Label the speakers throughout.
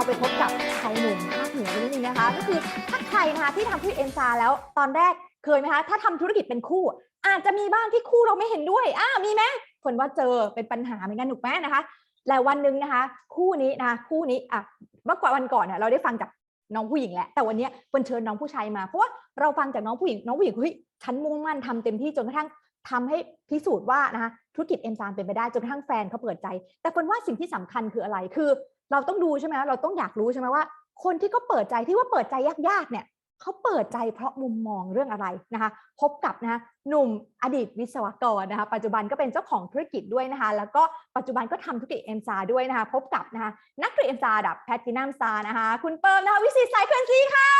Speaker 1: เราไปพบกับชายหนุ่มภาคเหนือนิดนึงนะคะ ก็คือถ้าใครนะคะที่ทำธุรกิจเอ็นซาแล้วตอนแรกเคยไหมคะ ถ้าทำธุรกิจเป็นคู่ อาจจะมีบ้างที่คู่เราไม่เห็นด้วยอ่ามีไหมคนว่าเจอเป็นปัญหาเหมือนกันถูกไหมนะคะแล้ววันหนึ่งนะคะ คู่นี้นะคะคู่นี้อะเมื่อก่อนวันก่อนเนี่ยเราได้ฟังจากน้องผู้หญิงแหละแต่วันนี้เปิ้ลเชิญน้องผู้ชายมาเพราะว่าเราฟังจากน้องผู้หญิงน้องผู้หญิงเฮ้ยฉันมุ่งมั่นทำเต็มที่จนกระทั่งทำให้พิสูจน์ว่านะคะธุรกิจเอ็นซามเป็นไปได้จนกระทั่งแฟนเขาเปิดใจ แต่คนว่าสิ่งที่สำคัญคืออะไรคือ เราต้องดูใช่ไหมเราต้องอยากรู้ใช่ไหมว่า คนที่เขาเปิดใจที่ว่าเปิดใจยากๆเนี่ยเขาเปิดใจเพราะมุมมองเรื่องอะไรนะคะ พบกับนะหนุ่มอดีตวิศวกรนะคะ ปัจจุบันก็เป็นเจ้าของธุรกิจด้วยนะคะ แล้วก็ปัจจุบันก็ทำธุรกิจเอ็นซาด้วยนะคะ พบกับนะคะนักธุรกิจเอ็นซาดับแพทตินัมซานะคะ คุณเปิมนะคะวิสิตสายเคลื่อนที่ค่ะ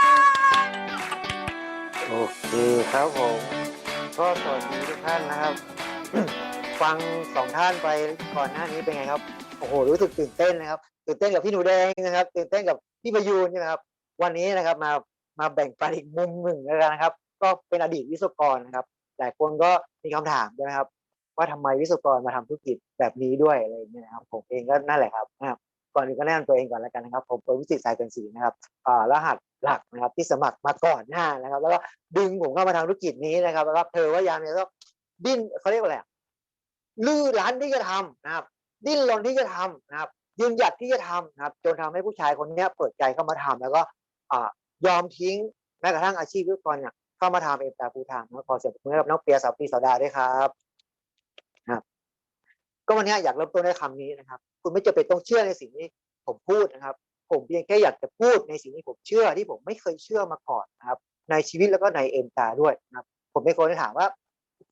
Speaker 2: โอเคครับผมก็สวัสดีทุกท่านนะครับ ฟังสองท่านไปก่อนหน้านี้เป็นไงครับ โอ้โหรู้สึกตื่นเต้นนะครับ ตื่นเต้นกับพี่หนูแดงนะครับ ตื่นเต้นกับพี่ประยูนใช่ไหมครับ วันนี้นะครับมามาแบ่งปันอีกมุมหนึ่งแล้วกันนะครับ ก็เป็นอดีตวิศวกรนะครับหลายคนก็มีคำถามใช่ไหมครับ ว่าทำไมวิศวกรมาทำธุรกิจแบบนี้ด้วยอะไรอย่างเงี้ยนะครับ ผมเองก็นั่นแหละครับนะครับก่อนอื่นก็แนะนำตัวเองก่อนแล้วกันนะครับ ผมเป็นวิสิตสายกันสีนะครับอ่ารหัสหลักนะครับที่สมัครมาก่อนหน้านะครับ แล้วก็ดึงผมเข้ามาทำธุรกิจนี้นะครับแล้วก็เธอว่ายามเนี่ยก็ดิ้นเขาเรียกว่าอะไรลื้อร้านที่จะทำนะครับ ดิ้นรนที่จะทำนะครับ ยืนหยัดที่จะทำนะครับ จนทำให้ผู้ชายคนเนี้ยเปิดใจเข้ามาทำแล้วก็ยอมทิ้งแม้กระทั่งอาชีพวิศวกรเนี่ยเข้ามาทำเองแต่ฟูทางนะขอเสียงปรบมือให้กับน้องเปียสาวปีสาวดาด้วยครับนะครับ ก็วันนี้อยากเริ่มต้นด้วยคำนี้นะครับ คุณไม่จำเป็นต้องเชื่อในสิ่งที่ผมพูดนะครับ ผมเพียงแค่อยากจะพูดในสิ่งที่ผมเชื่อที่ผมไม่เคยเชื่อมาก่อนนะครับ ในชีวิตแล้วก็ในเอ็นตาด้วยนะครับ ผมเป็นคนที่ถามว่า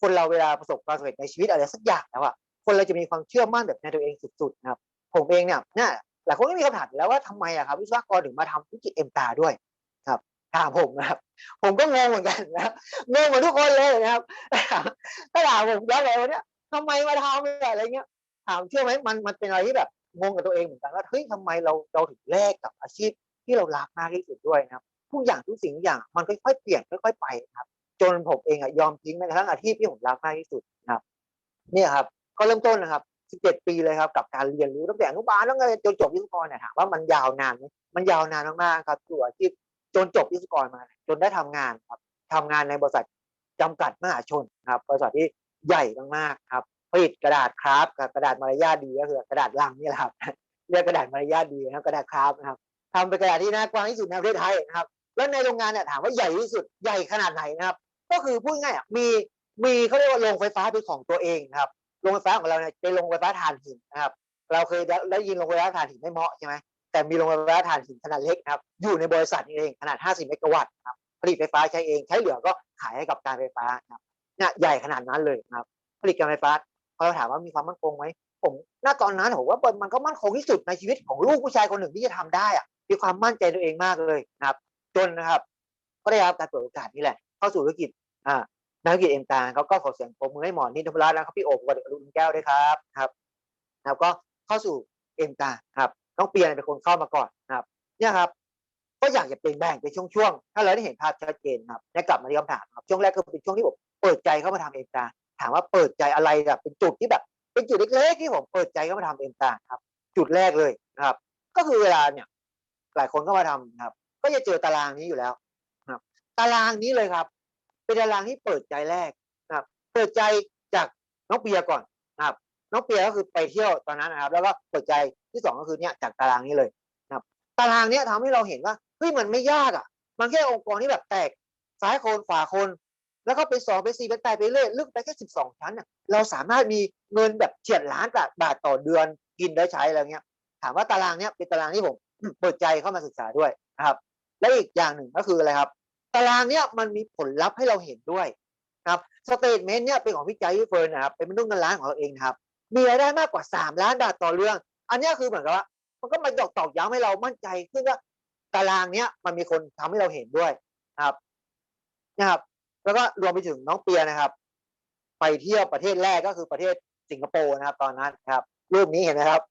Speaker 2: คนเราเวลาประสบความสำเร็จในชีวิตอะไรสักอย่างแล้วอะ คนเราจะมีความเชื่อมั่นแบบในตัวเองสุดๆนะครับผมเองเนี่ยเนี่ยหลายคนก็มีคำถามแล้วว่าทำไมอะครับวิศวกรถึงมาทำธุรกิจเอ็นตาด้วยครับถามผมนะครับผมก็งงเหมือนกันนะครับงงเหมือนทุกคนเลยนะครับถ้าถามผมย้อนไปวันนี้ทำไมมาทำอะไรเงี้ยถามเชื่อไหมมันมันเป็นอะไรที่แบบงงกับตัวเองเหมือนกันว่าเฮ้ยทำไมเราเราถึงแลกกับอาชีพที่เรารักมากที่สุดด้วยนะครับทุกอย่างทุกสิ่งทุกอย่างมันค่อยๆเปลี่ยนค่อย ๆ ไปนะครับ จนผมเองอะยอมทิ้งแม้กระทั่งอาชีพที่ผมรักมากที่สุดนะครับ เนี่ยครับ ก็เริ่มต้นนะครับ 17 ปีเลยครับกับการเรียนรู้ตั้งแต่อนุบาลตั้งแต่จนจบวิศวกรเนี่ยถามว่ามันยาวนานไหมมันยาวนานมากๆครับตัวอาชีพจนจบวิศวกรมา จนได้ทำงานครับทำงานในบริษัทจำกัดมหาชนครับบริษัทที่ใหญ่มากๆครับผลิตกระดาษคราฟกับกระดาษมารยาทดีก็คือกระดาษลังนี่แหละครับเรียกกระดาษมารยาทดีนะครับกระดาษคราฟนะครับทำเป็นกระดาษที่น่ากว้างที่สุดในประเทศไทยนะครับ แล้วในโรงงานเนี่ยถามว่าใหญ่ที่สุดใหญ่ขนาดไหนนะครับ ก็คือพูดง่ายๆมีมีเขาเรียกว่าโรงไฟฟ้าเป็นของตัวเองนะครับ โรงไฟฟ้าของเราเนี่ยเป็นโรงไฟฟ้าถ่านหินนะครับ เราเคยได้ยินโรงไฟฟ้าถ่านหินไม่เหมาะใช่ไหมแต่มีโรงไฟฟ้าถ่านหินขนาดเล็กนะครับ อยู่ในบริษัทนี้เองขนาด 50 เมกะวัตต์ครับผลิตไฟฟ้าใช้เองใช้เหลือก็ขายให้กับการไฟฟ้าครับเนี่ยใหญ่ขนาดนั้นเลยนะครับ ผลิตการไฟฟ้าพอเราถามว่ามีความมั่นคงไหมผมณตอนนั้นผมว่ามันก็มั่นคงที่สุดในชีวิตของลูกผู้ชายคนหนึ่งที่จะทำได้อะมีความมั่นใจตัวเองมากเลยนะครับ จนนะครับ ก็ได้รับการเปิดโอกาสนี่แหละ เข้าสู่ธุรกิจอ่า นักธุรกิจเอ็มตาเขาก็ขอเสียงปรบมือให้หมอนิดนพรัตน์แล้วก็พี่โอบกับลุงแก้วด้วยครับครับครับก็เข้าสู่เอ็มตาครับน้องเปลี่ยนเป็นคนเข้ามาก่อนครับ เนี่ยครับ ก็อยากจะเป็นแบ่งเป็นช่วงๆถ้าเราได้เห็นภาพชัดเจนครับเนี่ยกลับมาที่คำถามครับช่วงแรกก็เป็นช่วงที่ผมเปิดใจเข้ามาทำเอ็มตาถามว่าเปิดใจอะไรแบบเป็นจุดที่แบบ เป็นจุดเล็กๆที่ผมเปิดใจเข้ามาทำเอ็มตาครับ จุดแรกเลยครับ ก็คือเวลาเนี่ย หลายคนก็มาทำนะครับ ก็จะเจอตารางนี้อยู่แล้วครับ ตารางนี้เลยครับ เป็นตารางที่เปิดใจแรกนะครับ เปิดใจจากน้องเปียก่อนนะครับ น้องเปียก็คือไปเที่ยวตอนนั้นนะครับ แล้วก็เปิดใจที่สองก็คือเนี่ยจากตารางนี้เลยนะครับ ตารางเนี้ยทำให้เราเห็นว่าเฮ้ยมันไม่ยากอะ มันแค่องค์กรที่แบบแตกซ้ายโคนขวาโคนแล้วก็ไปสองไปสี่ไปแปดไปเรื่อยลึกไปแค่สิบสองชั้นน่ะเราสามารถมีเงินแบบเฉียดล้านบาทต่อเดือนกินได้ใช้อะไรเงี้ย ถามว่าตารางเนี้ยเป็นตารางที่ผมเปิดใจเข้ามาศึกษาด้วยนะครับ และอีกอย่างหนึ่งก็คืออะไรครับ ตารางเนี้ยมันมีผลลัพธ์ให้เราเห็นด้วยนะครับสเตทเมนต์เนี้ยเป็นของพี่ใจวิเฟิร์นนะครับเป็นมนุษย์เงินล้านของเราเองนะครับ มีรายได้มากกว่าสามล้านบาทต่อเรื่อง อันนี้คือเหมือนกับว่า มันก็มาตอกตอกย้ำให้เรามั่นใจขึ้นว่าตารางเนี้ยมันมีคนทำให้เราเห็นด้วยครับนะครับ แล้วก็รวมไปถึงน้องเปียนะครับ ไปเที่ยวประเทศแรกก็คือประเทศสิงคโปร์นะครับ ตอนนั้นครับ รูปนี้เห็นไหมครับ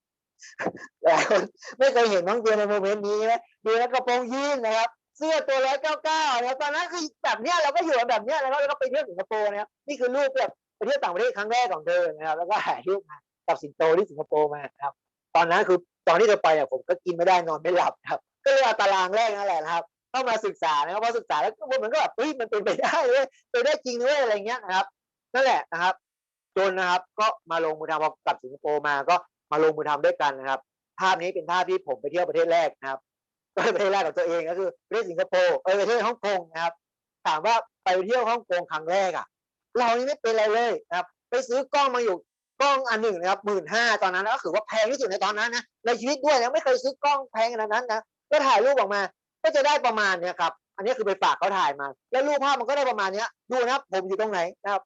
Speaker 2: หลายคนไม่เคยเห็นน้องเปียในโมเมนต์นี้นะดูแล้วกระโปรงยีนนะครับ เสื้อตัวร้อยเก้าเก้านะตอนนั้นคือแบบเนี้ยเราก็อยู่แบบเนี้ยแล้วเราก็ไปเที่ยวสิงคโปร์นะครับนี่คือรูปแบบไปเที่ยวต่างประเทศครั้งแรกของเธอนะครับแล้วก็ถ่ายรูปมากับสิงโตที่สิงคโปร์มาครับ ตอนนั้นคือตอนที่เธอไปเนี่ยผมก็กินไม่ได้นอนไม่หลับครับ ก็เลยเอาตารางแรกนั่นแหละครับเข้ามาศึกษานะครับพอศึกษาแล้วก็มันก็แบบเฮ้ยมันเป็นไปได้เว้ยเป็นได้จริงเว้ยอะไรเงี้ยนะครับนั่นแหละนะครับ จนนะครับก็มาลงมือทำพอกลับสิงคโปร์มาก็มาลงมือทำด้วยกันนะครับ ภาพนี้เป็นภาพที่ผมไปเที่ยวประเทศแรกนะครับ ก็เป็นประเทศแรกของตัวเองก็คือประเทศสิงคโปร์เออประเทศฮ่องกงนะครับ ถามว่าไปเที่ยวฮ่องกงครั้งแรกอะ เรานี่ไม่เป็นไรเลยนะครับ ไปซื้อกล้องมาอยู่กล้องอันหนึ่งนะครับหมื่นห้าตอนนั้นก็ถือว่าแพงที่สุดในตอนนั้นนะในชีวิตด้วยนะไม่เคยซื้อกล้องแพงขนาดนั้นนะก็ถ่ายรูปออกมา ก็จะได้ประมาณเนี้ยครับอันนี้คือไปฝากเขาถ่ายมา แล้วรูปภาพมันก็ได้ประมาณเนี้ย ดูนะครับผมอยู่ตรงไหนนะครับ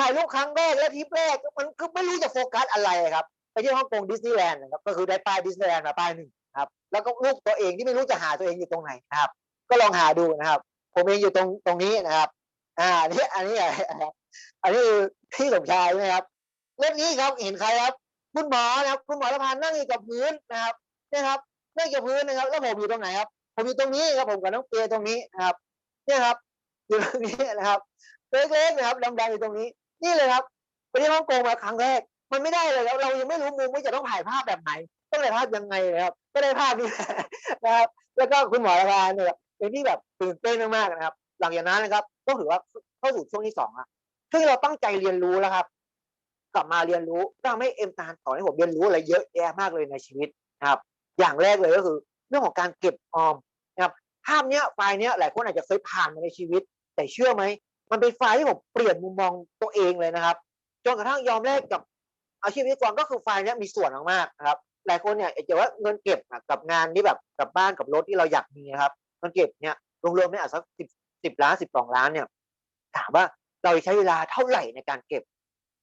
Speaker 2: ถ่ายรูปครั้งแรกและทริปแรกมันคือไม่รู้จะโฟกัสอะไรครับไปที่ฮ่องกงดิสนีย์แลนด์นะครับก็คือได้ป้ายดิสนีย์แลนด์มาป้ายหนึ่ง ครับ แล้วก็รูปตัวเองที่ไม่รู้จะหาตัวเองอยู่ตรงไหนนะครับ ก็ลองหาดูนะครับ ผมเองอยู่ตรงตรงนี้นะครับ อ่าอันนี้อันนี้อะไรอันนี้พี่สมชายนะครับเล่มนี้ครับเห็นใครครับ คุณหมอนะครับ คุณหมอละพานนั่งอยู่กับพื้นนะครับนี่ครับนั่งกับพื้นนะครับ แล้วผมอยู่ตรงไหนครับ ผมอยู่ตรงนี้ครับผมกับน้องเปียตรงนี้นะครับเนี่ยครับอยู่ตรงนี้นะครับเล็กๆนะครับดำๆอยู่ตรงนี้ นี่เลยครับไปที่ฮ่องกงมาครั้งแรก มันไม่ได้เลยแล้วเรายังไม่รู้มุมว่าจะต้องถ่ายภาพแบบไหน ต้องถ่ายภาพยังไงเลยครับ ก็ได้ภาพนี้นะครับ แล้วก็คุณหมอละพานเนี่ยเป็นที่แบบตื่นเต้นมากๆนะครับ หลังจากนั้นนะครับ ก็ถือว่าเข้าสู่ช่วงที่สองอะซึ่งเราตั้งใจเรียนรู้แล้วครับ กลับมาเรียนรู้ก็ทำให้เอ็มตาลสอนให้ผมเรียนรู้อะไรเยอะแยะมากเลยในชีวิตนะครับ อย่างแรกเลยก็คือ เรื่องของการเก็บออมนะครับภาพเนี้ยไฟล์เนี้ยหลายคนอาจจะเคยผ่านมาในชีวิต แต่เชื่อไหมมันเป็นไฟล์ที่ผมเปลี่ยนมุมมองตัวเองเลยนะครับจนกระทั่งยอมแลกกับอาชีพวิศวกรก็คือไฟล์นี้มีส่วนมากๆนะครับ หลายคนเนี่ยจะว่าเงินเก็บกับงานที่แบบกับบ้านกับรถที่เราอยากมีนะครับเงินเก็บเนี่ยรวมๆเนี่ยอาจสักสิบสิบล้านสิบสองล้านเนี่ยถามว่าเราใช้เวลาเท่าไหร่ในการเก็บ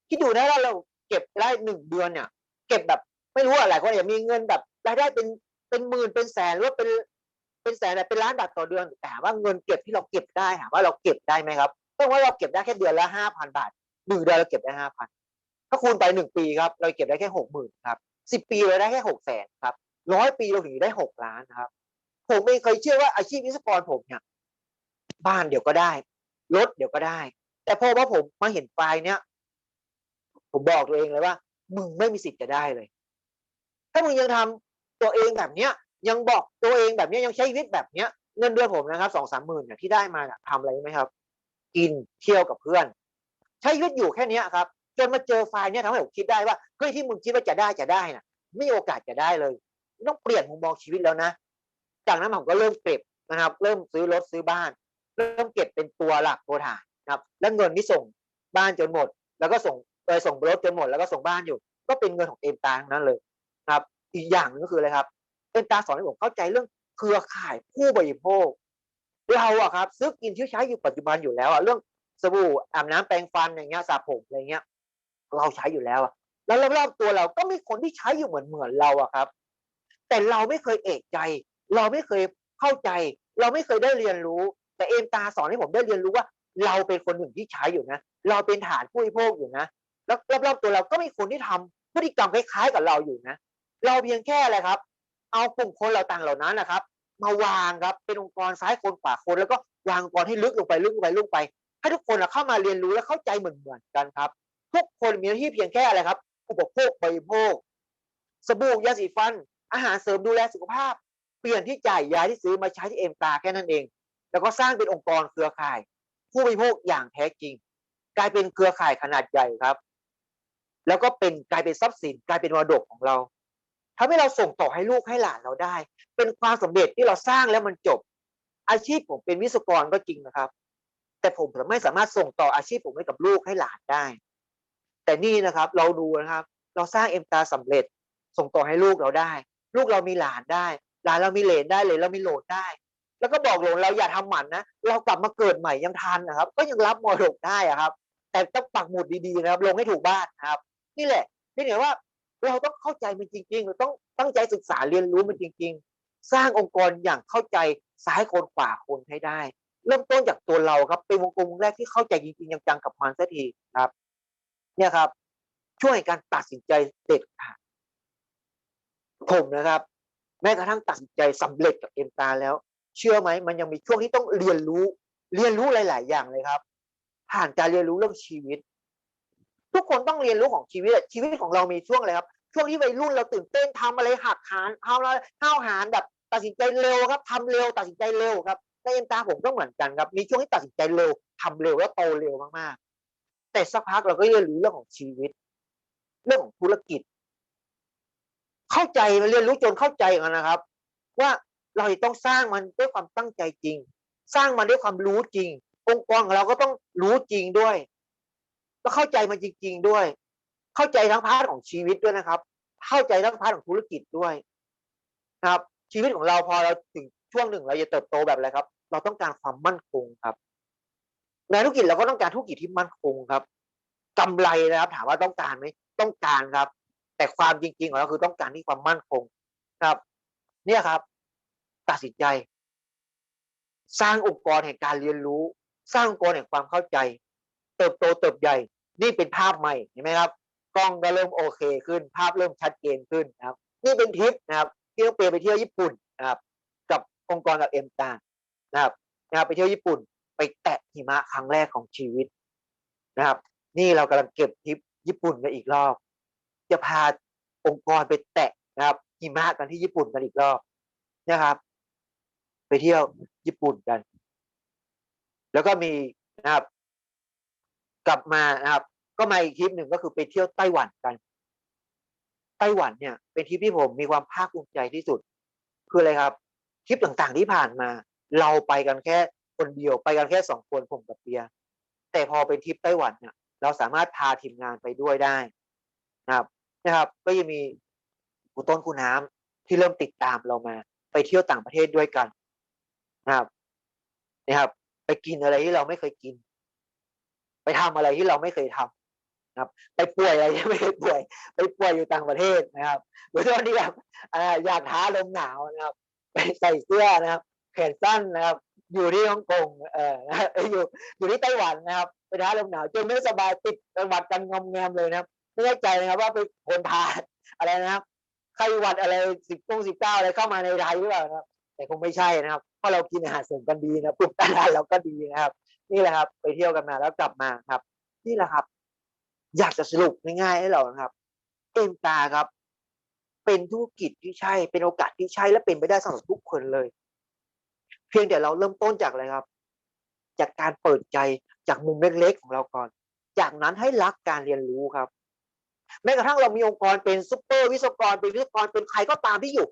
Speaker 2: คิดดูนะว่าเราเก็บได้หนึ่งเดือนเนี่ย เก็บแบบไม่รู้อะหลายคนอาจจะมีเงินแบบรายได้เป็นเป็นหมื่นเป็นแสนหรือว่าเป็นเป็นแสนแบบเป็นล้านบาทต่อเดือนแต่ถามว่าเงินเก็บที่เราเก็บได้ถามว่าเราเก็บได้ไหมครับต้องว่าเราเก็บได้แค่เดือนละห้าพันบาทหนึ่งเดือนเราเก็บได้ห้าพันถ้าคูณไปหนึ่งปีครับ เราเก็บได้แค่หกหมื่นครับ สิบปีเราได้แค่หกแสนครับร้อยปีเราถึงได้หกล้านครับ ผมไม่เคยเชื่อว่าอาชีพวิศวกรผมเนี่ยบ้านเดี๋ยวก็ได้รถเดี๋ยวก็ได้ แต่พอว่าผมมาเห็นไฟล์เนี้ยผมบอกตัวเองเลยว่า มึงไม่มีสิทธิ์จะได้เลย ถ้ามึงยังทำตัวเองแบบเนี้ย ยังบอกตัวเองแบบเนี้ยยังใช้ชีวิตแบบเนี้ยเงินเดือนผมนะครับสองสามหมื่นเนี่ยที่ได้มาเนี่ยทำอะไรไหมครับ กินเที่ยวกับเพื่อน ใช้ชีวิตอยู่แค่เนี้ยครับ จนมาเจอไฟล์เนี้ยทำให้ผมคิดได้ว่าเฮ้ยที่มึงคิดว่าจะได้จะได้น่ะไม่มีโอกาสจะได้เลย ต้องเปลี่ยนมุมมองชีวิตแล้วนะ จากนั้นผมก็เริ่มเก็บนะครับ เริ่มซื้อรถซื้อบ้าน เริ่มเก็บเป็นตัวหลักตัวฐานนะครับ แล้วเงินที่ส่งบ้านจนหมด แล้วก็ส่งไปส่งรถจนหมดแล้วก็ส่งบ้านอยู่ ก็เป็นเงินของเอ็มตาทั้งนั้นเลยนะครับ อีกอย่างนึงก็คืออะไรครับเอ็มตาสอนให้ผมเข้าใจเรื่องเครือข่ายผู้บริโภคเราอะครับซื้อกินที่ใช้อยู่ปัจจุบันอยู่แล้วอะเรื่องสบู่อาบน้ำแปรงฟันอย่างเงี้ยสระผมอะไรเงี้ย เราใช้อยู่แล้วแล้วรอบๆตัวเราก็มีคนที่ใช้อยู่เหมือนเหมือนเราอะครับ แต่เราไม่เคยเอกใจ เราไม่เคยเข้าใจ เราไม่เคยได้เรียนรู้ แต่เอ็มตาสอนให้ผมได้เรียนรู้ว่า เราเป็นคนหนึ่งที่ใช้อยู่นะ เราเป็นฐานผู้บริโภคอยู่นะ แล้วรอบๆตัวเราก็มีคนที่ทำพฤติกรรมคล้ายๆกับเราอยู่นะ เราเพียงแค่อะไรครับ เอากลุ่มคนเราต่างเหล่านั้นนะครับ มาวางครับเป็นองค์กรซ้ายคนขวาคนแล้วก็วางองค์กรให้ลึกลงไปลึกลงไปลึกลงไป ให้ทุกคนเข้ามาเรียนรู้และเข้าใจเหมือนๆกันครับ ทุกคนมีหน้าที่เพียงแค่อะไรครับ อุปโภคบริโภค สบู่ยาสีฟัน อาหารเสริมดูแลสุขภาพ เปลี่ยนที่จ่ายยาที่ซื้อมาใช้ที่เอ็มตาแค่นั้นเอง แล้วก็สร้างเป็นองค์กรเครือข่าย ผู้บริโภคอย่างแท้จริง กลายเป็นเครือข่ายขนาดใหญ่ครับ แล้วก็เป็นกลายเป็นทรัพย์สินกลายเป็นมรดกของเราทำให้เราส่งต่อให้ลูกให้หลานเราได้ เป็นความสำเร็จที่เราสร้างแล้วมันจบ อาชีพผมเป็นวิศวกรก็จริงนะครับ แต่ผมไม่สามารถส่งต่ออาชีพผมให้กับลูกให้หลานได้ แต่นี่นะครับเราดูนะครับ เราสร้างเอ็มตาสำเร็จส่งต่อให้ลูกเราได้ ลูกเรามีหลานได้หลานเรามีเหลนได้เลยเรามีโหลดได้ แล้วก็บอกหลนเราอย่าทำหมันนะเรากลับมาเกิดใหม่ยังทันนะครับ ก็ยังรับมรดกได้อะครับ แต่ต้องปักหมุดดีๆนะครับ ลงให้ถูกบ้านนะครับ นี่แหละนี่เหนือว่าเราต้องเข้าใจมันจริงๆเราต้องตั้งใจศึกษาเรียนรู้มันจริง ๆ สร้างองค์กรอย่างเข้าใจซ้ายคนขวาคนให้ได้ เริ่มต้นจากตัวเราครับเป็นวงกลมแรกที่เข้าใจจริงๆจังๆกับมันสักทีครับ เนี่ยครับ ช่วยการตัดสินใจเด็ดขาดผมนะครับ แม้กระทั่งตัดสินใจสำเร็จกับเอ็มตาแล้ว เชื่อไหมมันยังมีช่วงที่ต้องเรียนรู้ เรียนรู้หลาย ๆ อย่างเลยครับ ผ่านการเรียนรู้เรื่องชีวิต ทุกคนต้องเรียนรู้ของชีวิตชีวิตของเรามีช่วงอะไรครับ ช่วงที่วัยรุ่นเราตื่นเต้นทำอะไรหักหานทำอะไรห้าวหาญแบบตัดสินใจเร็วครับทำเร็วตัดสินใจเร็วครับในเอ็นตาผมก็เหมือนกันครับ มีช่วงที่ตัดสินใจเร็วทำเร็วแล้วโตเร็วมาก แต่สักพักเราก็เรียนรู้เรื่องของชีวิต เรื่องของธุรกิจ เข้าใจเรียนรู้จนเข้าใจกันนะครับ ว่าเราจะต้องสร้างมันด้วยความตั้งใจจริง สร้างมันด้วยความรู้จริง องค์กรของเราก็ต้องรู้จริงด้วยก็เข้าใจมันจริง ๆด้วย เข้าใจทั้งพาร์ทของชีวิตด้วยนะครับ เข้าใจทั้งพาร์ทของธุรกิจด้วยนะครับ ชีวิตของเราพอเราถึงช่วงหนึ่งเราจะเติบโตแบบอะไรครับ เราต้องการความมั่นคงครับ ในธุรกิจเราก็ต้องการธุรกิจที่มั่นคงครับกำไรนะครับ ถามว่าต้องการไหมต้องการครับ แต่ความจริงๆของเราคือต้องการที่ความมั่นคงครับ เนี่ยครับ ตัดสินใจ สร้างองค์กรแห่งการเรียนรู้ สร้างองค์กรแห่งความเข้าใจ เติบโตเติบใหญ่ นี่เป็นภาพใหม่เห็นไหมครับกล้องก็เริ่มโอเคขึ้น ภาพเริ่มชัดเจนขึ้นนะครับ นี่เป็นทริปนะครับที่ต้องเปไปเที่ยวญี่ปุ่นนะครับ กับองค์กรกับเอ็มตานะครับนะครับ ไปเที่ยวญี่ปุ่น ไปแตะหิมะครั้งแรกของชีวิตนะครับ นี่เรากำลังเก็บทริปญี่ปุ่นกันอีกรอบ จะพาองค์กรไปแตะนะครับหิมะกันที่ญี่ปุ่นกันอีกรอบนะครับ ไปเที่ยวญี่ปุ่นกัน แล้วก็มีนะครับ กลับมานะครับ ก็มาอีกทริปหนึ่งก็คือไปเที่ยวไต้หวันกัน ไต้หวันเนี่ย เป็นทริปที่ผมมีความภาคภูมิใจที่สุด คืออะไรครับทริปต่างๆที่ผ่านมา เราไปกันแค่ คนเดียวไปกันแค่สองคนผมกับเปีย แต่พอเป็นทริปไต้หวันเนี่ยเราสามารถพาทีมงานไปด้วยได้นะครับนะครับ ก็ยังมีคุณต้นคุณน้ำที่เริ่มติดตามเรามา ไปเที่ยวต่างประเทศด้วยกันนะครับนะครับ ไปกินอะไรที่เราไม่เคยกิน ไปทำอะไรที่เราไม่เคยทำนะครับ ไปป่วยอะไรที่ไม่เคยป่วย ไปป่วยอยู่ต่างประเทศนะครับหรือตอนที่แบบอยากท้าลมหนาวนะครับ ไปใส่เสื้อนะครับ แขนสั้นนะครับ อยู่ที่ฮ่องกงเอออยอยู่อยู่ที่ไต้หวันนะครับไปท้าลมหนาวจนไม่สบายติดหวัดกันงอมแงมเลยนะครับไม่แน่ใจนะครับว่าไปคนทาอะไรนะครับไข้หวัดอะไรสิบกงสิบเก้าอะไรเข้ามาในไทยหรือเปล่านะครับแต่คงไม่ใช่นะครับ เพราะเรากินอาหารเสริมกันดีนะปลุกต้านทานเราก็ดีนะครับ นี่แหละครับ ไปเที่ยวกันมาแล้วกลับมาครับ นี่แหละครับ อยากจะสรุปง่ายๆให้เรานะครับเอ็มตาครับ เป็นธุรกิจที่ใช่เป็นโอกาสที่ใช่และเป็นไปได้สำหรับทุกคนเลย เพียงแต่เราเริ่มต้นจากอะไรครับ จากการเปิดใจจากมุมเล็กๆของเราก่อน จากนั้นให้รักการเรียนรู้ครับ แม้กระทั่งเรามีองค์กรเป็นซุปเปอร์วิศวกรเป็นวิศวกรเป็นใครก็ตามที่อยู่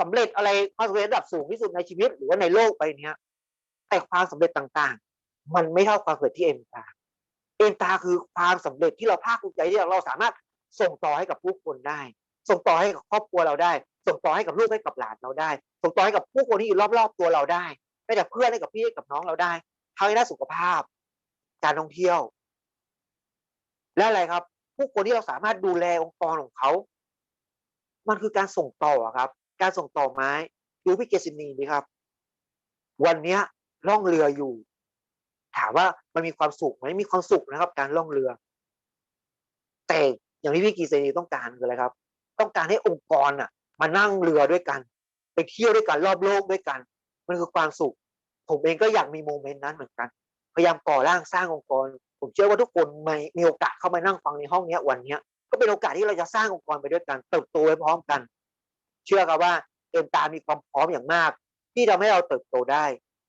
Speaker 2: สำเร็จอะไรความสำเร็จระดับสูงที่สุดในชีวิตหรือว่าในโลกไปเนี้ยแต่ความสำเร็จต่างๆ มันไม่เท่าความสำเร็จที่เอ็มตาเอ็นตาคือความสำเร็จที่เราภาคภูมิใจที่เราสามารถส่งต่อให้กับผู้คนได้ ส่งต่อให้กับครอบครัวเราได้ ส่งต่อให้กับลูกให้กับหลานเราได้ ส่งต่อให้กับผู้คนที่อยู่รอบๆตัวเราได้ให้กับเพื่อนให้กับพี่ให้กับน้องเราได้ทั้งในด้านสุขภาพ การท่องเที่ยว และอะไรครับ ผู้คนที่เราสามารถดูแลองค์กรของเขา มันคือการส่งต่อครับ การส่งต่อไม้ดูพี่เกษณีดีครับ วันเนี้ยล่องเรืออยู่ ถามว่ามันมีความสุขไหมมีความสุขนะครับ การล่องเรือ แต่อย่างที่พี่กีเซนีต้องการคืออะไรครับ ต้องการให้องค์กรอะ มานั่งเรือด้วยกัน ไปเที่ยวด้วยกันรอบโลกด้วยกัน มันคือความสุข ผมเองก็อยากมีโมเมนต์นั้นเหมือนกัน พยายามก่อร่างสร้างองค์กร ผมเชื่อว่าทุกคนมีมีโอกาสเข้ามานั่งฟังในห้องนี้วันนี้ก็เป็นโอกาสที่เราจะสร้างองค์กรไปด้วยกันเติบโตไปพร้อมกัน เชื่อครับว่าเอ็มตามีความพร้อมอย่างมาก ที่ทำให้เราเติบโตได้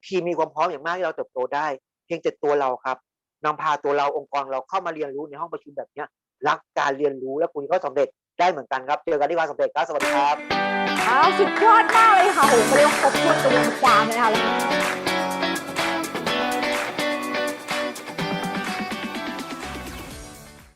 Speaker 2: ทีมมีความพร้อมอย่างมากที่เราเติบโตได้ เพียงแต่ตัวเราครับนำพาตัวเราองค์กรเราเข้ามาเรียนรู้ในห้องประชุมแบบนี้รักการเรียนรู้และคุณก็สำเร็จ ได้เหมือนกันครับ เจอกันที่ความสำเร็จครับสวัสดีครับ
Speaker 1: อ้าวสุดยอดมากเลยค่ะโหเขาเรียกว่าครบถ้วนกระบวนความเลยนะคะ